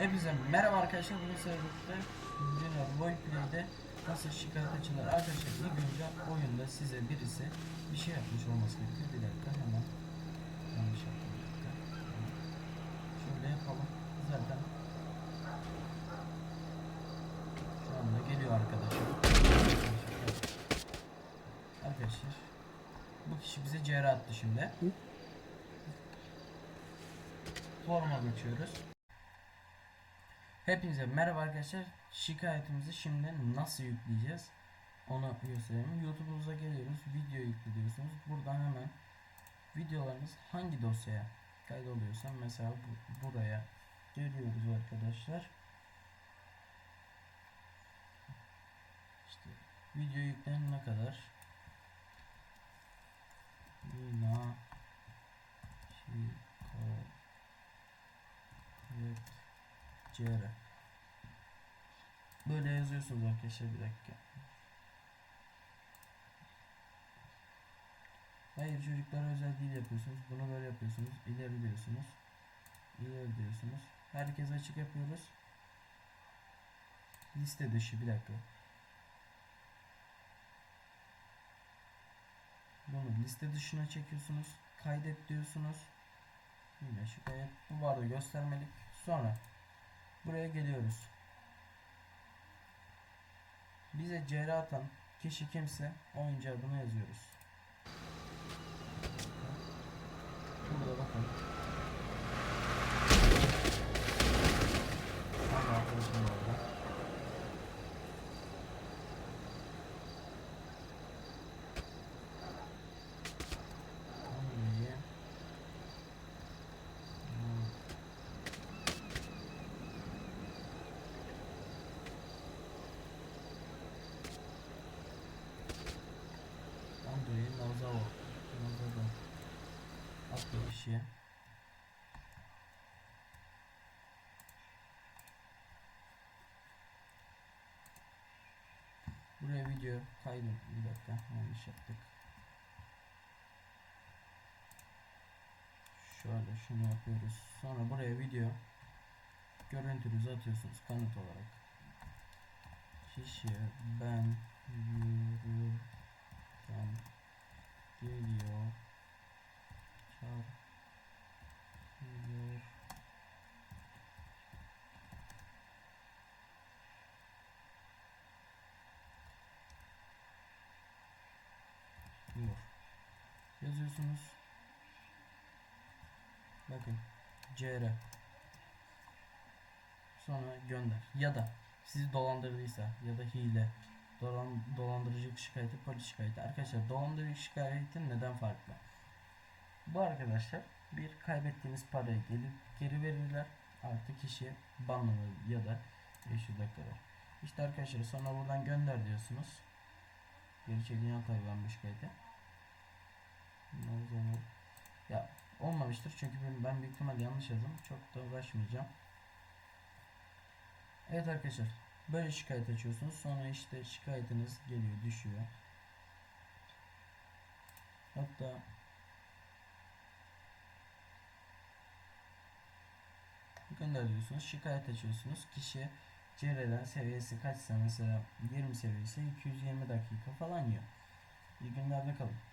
Hepinize merhaba arkadaşlar. Bugün sizlerle Junior Roleplay'de nasıl şikayet açılır arkadaşlar. İlk önce oyunda size birisi bir şey yapmış olması gerekiyor. Bir dakika hemen yanlış yaptım. Şöyle yapalım. Zaten şu anda geliyor arkadaşlar. Arkadaşlar bu kişi bize CR attı şimdi. Forma geçiyoruz. Hepinize merhaba arkadaşlar. Şikayetimizi şimdi nasıl yükleyeceğiz? Onu gösterelim. YouTube'umuza geliyoruz. Video yükle. Buradan hemen videolarınız hangi dosyaya kaydoluyorsa mesela bu, buraya geliyoruz arkadaşlar. İşte video yüklenene kadar Lina Şikayet CR Böyle yazıyorsunuz arkadaşlar bir dakika. Hayır çocuklara özel değil yapıyorsunuz. Bunu böyle yapıyorsunuz. İleri diyorsunuz. İleri diyorsunuz. Herkes açık yapıyoruz. Liste dışı bir dakika. Bunu liste dışına çekiyorsunuz. Kaydet diyorsunuz. Yine şikayet. Bu barda göstermelik. Sonra buraya geliyoruz. Bize CR atan kişi kimse oyuncu adını yazıyoruz. Burada bakın. Andrei Nazawa. Nazawa. Atlı kişiye. Buraya video kaydı. Bir dakika yanlış yaptık. Şöyle şunu yapıyoruz. Sonra buraya video görüntünüzü atıyorsunuz kanıt olarak. Kişi ben yürürken Yazıyorsunuz. Bakın CR sonra gönder. Ya da sizi dolandırdıysa ya da hile dolan, dolandırıcılık şikayeti polis şikayeti. Arkadaşlar dolandırıcılık şikayeti neden farklı? Bu arkadaşlar bir kaybettiğiniz parayı gelip geri verirler. Artı kişi banlanır ya da 500 kadar işte arkadaşlar sonra buradan gönder diyorsunuz. Geri çekilene tabi şikayeti. Ne zaman- ya olmamıştır çünkü ben, büyük ihtimalle yanlış yazdım. Çok da uğraşmayacağım. Evet arkadaşlar böyle şikayet açıyorsunuz. Sonra işte şikayetiniz geliyor düşüyor. Hatta gönder diyorsunuz şikayet açıyorsunuz. Kişi CR'den seviyesi kaçsa mesela 20 seviyesi 220 dakika falan yiyor. İyi günlerde kalın